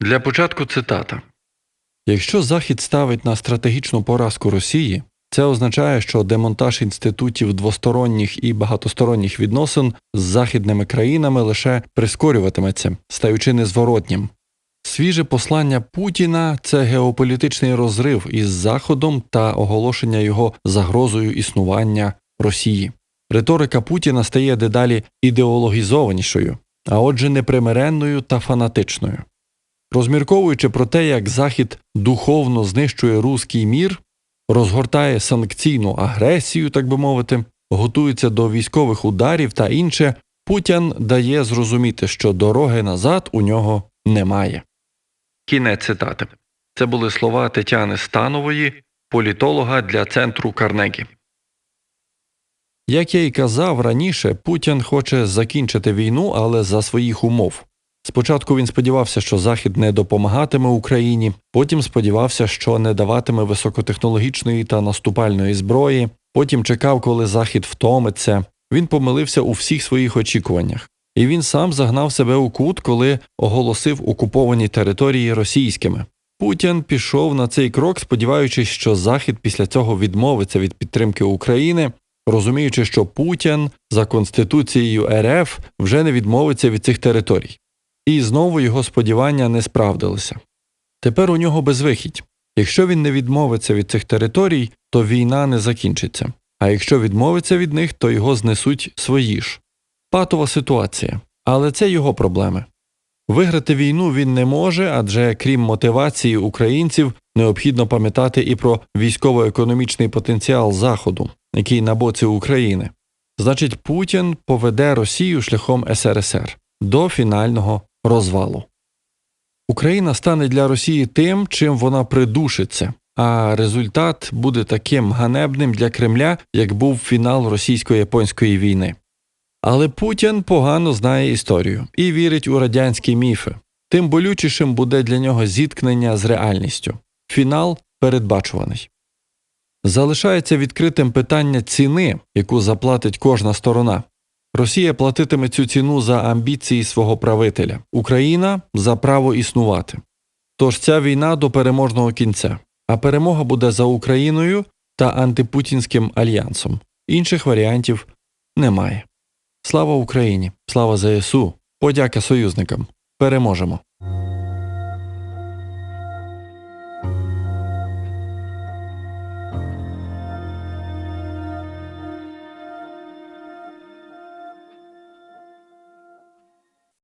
Для початку цитата. Якщо Захід ставить на стратегічну поразку Росії, це означає, що демонтаж інститутів двосторонніх і багатосторонніх відносин з західними країнами лише прискорюватиметься, стаючи незворотнім. Свіже послання Путіна це геополітичний розрив із Заходом та оголошення його загрозою існування Росії. Риторика Путіна стає дедалі ідеологізованішою, а отже, непримиренною та фанатичною. Розмірковуючи про те, як Захід духовно знищує руський мір, розгортає санкційну агресію, так би мовити, готується до військових ударів та інше, Путін дає зрозуміти, що дороги назад у нього немає. Кінець цитати. Це були слова Тетяни Станової, політолога для центру Карнегі. Як я й казав раніше, Путін хоче закінчити війну, але за своїх умов. Спочатку він сподівався, що Захід не допомагатиме Україні, потім сподівався, що не даватиме високотехнологічної та наступальної зброї, потім чекав, коли Захід втомиться. Він помилився у всіх своїх очікуваннях. І він сам загнав себе у кут, коли оголосив окуповані території російськими. Путін пішов на цей крок, сподіваючись, що Захід після цього відмовиться від підтримки України, розуміючи, що Путін за конституцією РФ вже не відмовиться від цих територій. І знову його сподівання не справдилися. Тепер у нього безвихідь. Якщо він не відмовиться від цих територій, то війна не закінчиться. А якщо відмовиться від них, то його знесуть свої ж. Патова ситуація. Але це його проблеми. Виграти війну він не може, адже крім мотивації українців, необхідно пам'ятати і про військово-економічний потенціал Заходу, який на боці України. Значить, Путін поведе Росію шляхом СРСР до фінального розвалу. Україна стане для Росії тим, чим вона придушиться, а результат буде таким ганебним для Кремля, як був фінал російсько-японської війни. Але Путін погано знає історію і вірить у радянські міфи. Тим болючішим буде для нього зіткнення з реальністю. Фінал передбачуваний. Залишається відкритим питання ціни, яку заплатить кожна сторона. Росія платитиме цю ціну за амбіції свого правителя, Україна за право існувати. Тож ця війна до переможного кінця, а перемога буде за Україною та антипутінським альянсом. Інших варіантів немає. Слава Україні! Слава ЗСУ! Подяка союзникам! Переможемо!